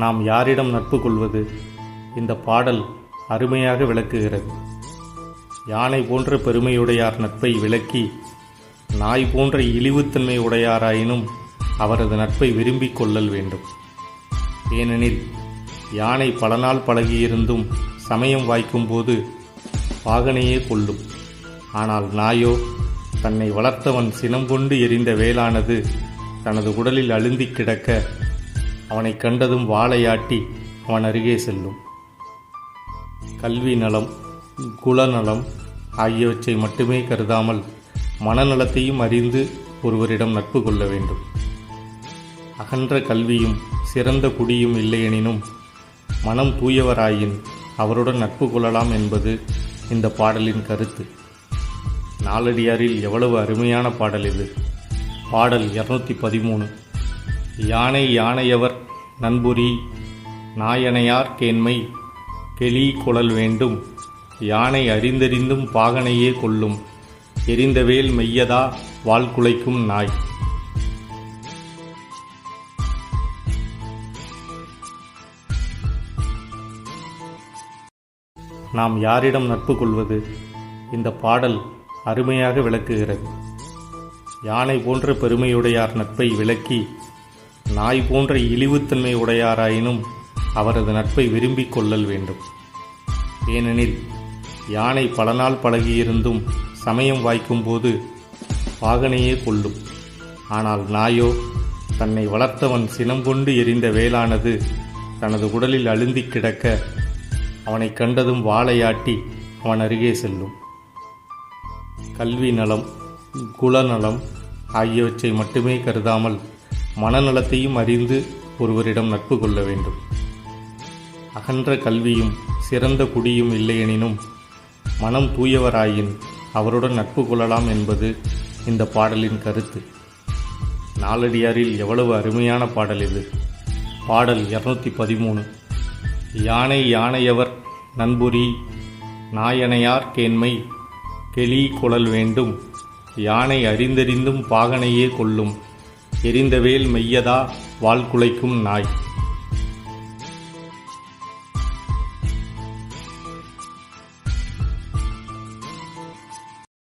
நாம் யாரிடம் நட்பு கொள்வது இந்த பாடல் அருமையாக விளக்குகிறது. யானை போன்ற பெருமையுடையார் நட்பை விளக்கி நாய் போன்ற இழிவுத்தன்மை உடையாராயினும் அவரது நட்பை விரும்பிக் கொள்ளல் வேண்டும். ஏனெனில் யானை பல நாள் பழகியிருந்தும் சமயம் வாய்க்கும்போது பாகனையே கொள்ளும் ஆனால் நாயோ தன்னை வளர்த்தவன் சினம் கொண்டு எரிந்த வேலானது தனது உடலில் அழுந்திக் கிடக்க அவனை கண்டதும் வாழையாட்டி அவன் அருகே செல்லும். கல்வி நலம் குலநலம் ஆகியவற்றை மட்டுமே கருதாமல் மனநலத்தையும் அறிந்து ஒருவரிடம் நட்பு கொள்ள வேண்டும். அகன்ற கல்வியும் சிறந்த குடியும் இல்லையெனினும் மனம் தூயவராயின் அவருடன் நட்பு கொள்ளலாம் என்பது இந்த பாடலின் கருத்து. நாலடியாரில் எவ்வளவு அருமையான பாடல் இது. பாடல் இருநூத்தி பதிமூணு. யானை யானையவர் நண்புரி நாயனையார் கேண்மை கெளி குழல் வேண்டும். யானை அறிந்தறிந்தும் பாகனையே கொள்ளும் எரிந்தவேல் மெய்யதா வாழ்குலைக்கும் நாய். நாம் யாரிடம் நட்பு கொள்வது? இந்த பாடல் அருமையாக விளக்குகிறது. யானை போன்ற பெருமையுடையார் நட்பை விளக்கி நாய் போன்ற இழிவுத்தன்மை உடையாராயினும் அவரது நட்பை விரும்பிக் கொள்ளல் வேண்டும். ஏனெனில் யானை பல நாள் பழகியிருந்தும் சமயம் வாய்க்கும்போது பாகனையே கொள்ளும் ஆனால் நாயோ தன்னை வளர்த்தவன் சினம் கொண்டு எரிந்த வேலானது தனது உடலில் அழுந்திக் கிடக்க அவனை கண்டதும் வாழையாட்டி அவன் அருகே செல்லும். கல்வி நலம் குலநலம் ஆகியவற்றை மட்டுமே கருதாமல் மனநலத்தையும் அறிந்து ஒருவரிடம் நட்பு கொள்ள வேண்டும். அகன்ற கல்வியும் சிறந்த குடியும் இல்லையெனினும் மனம் தூயவராயின் அவருடன் நட்பு கொள்ளலாம் என்பது இந்த பாடலின் கருத்து. நாலடியாரில் எவ்வளவு அருமையான பாடல் இது. பாடல் இருநூத்தி பதிமூணு யானை யானையவர் நண்புரி நாயனையார் கேண்மை கெளி குழல் வேண்டும். யானை அறிந்தறிந்தும் பாகனையே கொள்ளும் எரிந்தவேல் மெய்யதா? வால் குலைக்கும் நாய்.